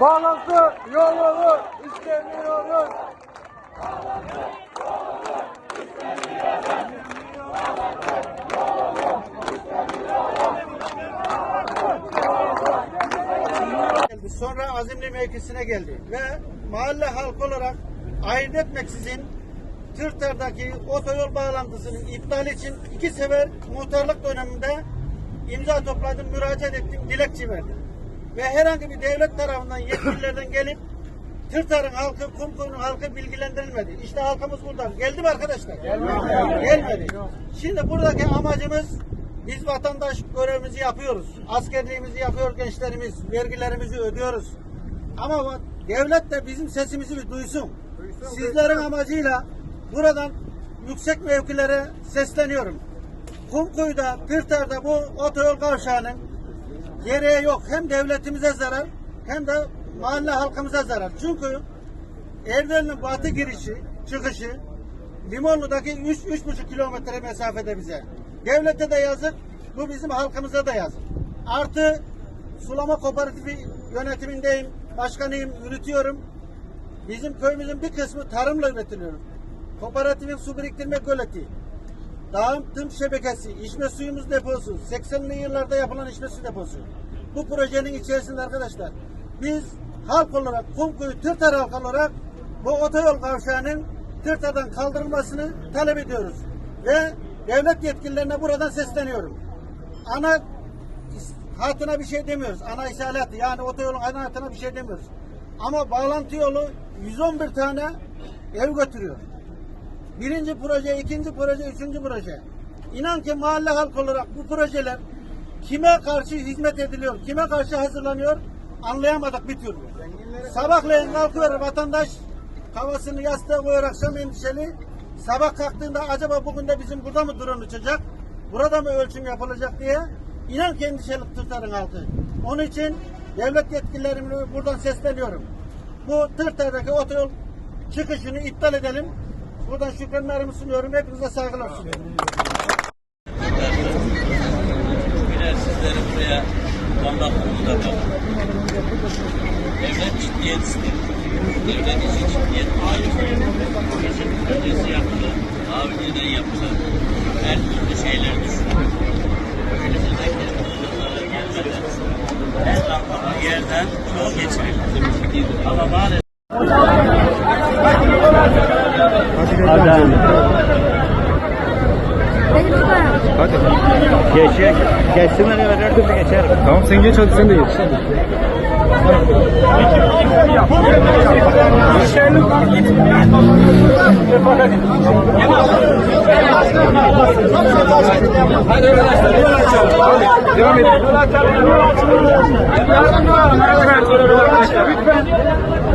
Bağlantı yolunu istemiyoruz. geldi. Sonra azimli mevkisine geldi. Ve mahalle halkı olarak ayırt etmeksizin Tırtar'daki otoyol bağlantısının iptali için iki sefer muhtarlık döneminde imza topladım, müracaat ettim, dilekçe verdim. Ve herhangi bir devlet tarafından yetkililerden gelip Tırtar'ın halkı, Kumkuyu'nun halkı bilgilendirilmedi. İşte halkımız burada. Geldi mi arkadaşlar? Gelmedi. Gelmedi. Şimdi buradaki amacımız biz vatandaş görevimizi yapıyoruz. Askerliğimizi yapıyor gençlerimiz. Vergilerimizi ödüyoruz. Ama devlet de bizim sesimizi bir duysun. Sizlerin amacıyla buradan yüksek mevkilere sesleniyorum. Kumkuyu'da, Pırtar'da bu otoyol kavşağının gereği yok. Hem devletimize zarar hem de mahalle halkımıza zarar. Çünkü Erdel'in batı girişi, çıkışı Limonlu'daki 3-3,5 kilometre mesafede bize. Devlete de yazık, bu bizim halkımıza da yazık. Artı sulama kooperatifi yönetimindeyim, başkanıyım, yürütüyorum. Bizim köyümüzün bir kısmı tarımla üretiliyor. Kooperatifin su biriktirme göleti, dağıtım şebekesi, içme suyumuz deposu, 80'li yıllarda yapılan içme su deposu. Bu projenin içerisinde arkadaşlar biz halk olarak Kumkuyu Tırtar halkı olarak bu otoyol kavşağının Tırtar'dan kaldırılmasını talep ediyoruz. Ve devlet yetkililerine buradan sesleniyorum. Ana hatına bir şey demiyoruz. Ana ishalatı yani otoyolun ana hatına bir şey demiyoruz. Ama bağlantı yolu 111 tane ev götürüyor. Birinci proje, ikinci proje, üçüncü proje. İnan ki mahalle halk olarak bu projeler kime karşı hizmet ediliyor, kime karşı hazırlanıyor anlayamadık bir türlü. Sabahleyin kalkıyor vatandaş kafasını yastığa koyuyor akşam endişeli. Sabah kalktığında acaba bugün de bizim burada mı drone uçacak? Burada mı ölçüm yapılacak diye inan ki endişeli Tırtar'ın halkı. Onun için devlet yetkililerime buradan sesleniyorum. Bu Tırtar'daki otoyol çıkışını iptal edelim. Buradan şükranlarımı sunuyorum. Hepinize saygılar sunuyorum. Birer sizleri buraya anlatmamıza bak. Devlet ciddiyet ister. Devlet için ciddiyet. Bizim öncesi yapılır. Daha önceden yapılır. Her türlü şeyler düşünülür. Önümüzdeki yıllara gelmeden her kapalı yerden yol geçirilir. Ama maalesef Hadi. Geçecek. Geçsinler evet her türlü geçerim. Tamam sen geç hadi sen de geç. Devam edin.